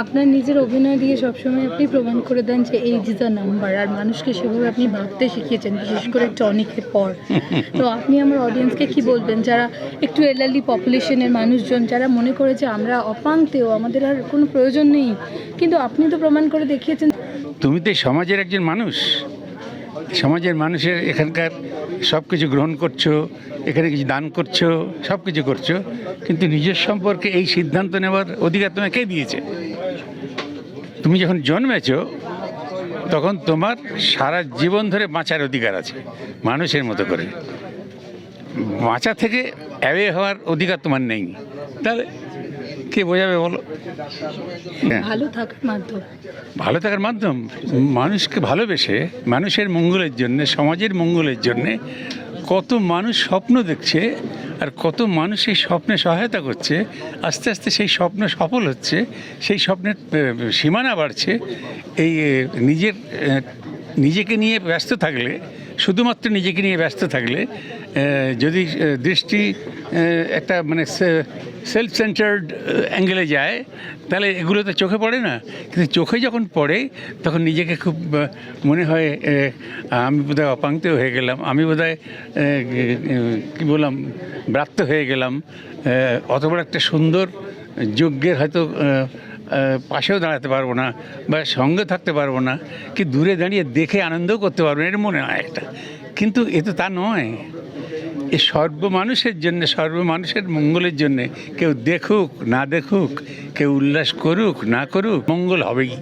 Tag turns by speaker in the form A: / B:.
A: আপনার নিজের অভিনয় দিয়ে সবসময় আপনি প্রমাণ করে দেন যে এই ইজ দ্য নাম্বার আর মানুষকে সেভাবে আপনি ভাবতে শিখিয়েছেন, বিশেষ করে টনিকের পর। তো আপনি আমার অডিয়েন্সকে কি বলবেন? যারা একটু এলালি পপুলেশনের মানুষজন, যারা মনে করে যে আমরা অপাংতেও আমাদের আর কোনো প্রয়োজন নেই, কিন্তু আপনি তো প্রমাণ করে দেখিয়েছেন।
B: তুমি তো সমাজের একজন মানুষ। সমাজের মানুষের এখানকার সব কিছু গ্রহণ করছ, এখানে কিছু দান করছ, সব কিছু করছ, কিন্তু নিজের সম্পর্কে এই সিদ্ধান্ত নেওয়ার অধিকার তোমাকে কে দিয়েছে? তুমি যখন জন্মেছো, তখন তোমার সারা জীবন ধরে বাঁচার অধিকার আছে, মানুষের মতো করে। বাঁচা থেকে অ্যাওয়ে হওয়ার অধিকার তোমার নেই। তাহলে কে বোঝাবে বলো? হ্যাঁ।
A: ভালো থাকার মাধ্যম।
B: ভালো থাকার মাধ্যম মানুষকে ভালোবেসে মানুষের মঙ্গলের জন্য সমাজের মঙ্গলের জন্যে কত মানুষ স্বপ্ন দেখছে আর কত মানুষ সেই স্বপ্নে সহায়তা করছে আস্তে আস্তে সেই স্বপ্ন সফল হচ্ছে সেই স্বপ্নের সীমানা বাড়ছে। এই নিজের নিজেকে নিয়ে ব্যস্ত থাকলে শুধুমাত্র নিজেকে নিয়ে ব্যস্ত থাকলে যদি দৃষ্টি একটা মানে সেলফ সেন্টার্ড অ্যাঙ্গেলে যায়, তাহলে এগুলো তো চোখে পড়ে না। কিন্তু চোখে যখন পড়ে, তখন নিজেকে খুব মনে হয় আমি বোধহয় অপাঙ্ক্ত হয়ে গেলাম, আমি বোধহয় কী বললাম, ব্রাত্য হয়ে গেলাম অত বড় একটা সুন্দর যজ্ঞের হয়তো পাশেও দাঁড়াতে পারব না বা সঙ্গে থাকতে পারব না, কি দূরে দাঁড়িয়ে দেখে আনন্দও করতে পারব না এর মনে হয় একটা। কিন্তু এ তো তা নয়। এ সর্বমানুষের জন্য, সর্বমানুষের মঙ্গলের জন্য কেউ দেখুক, না দেখুক, কেউ উল্লাস করুক, না করুক, মঙ্গল হবেই।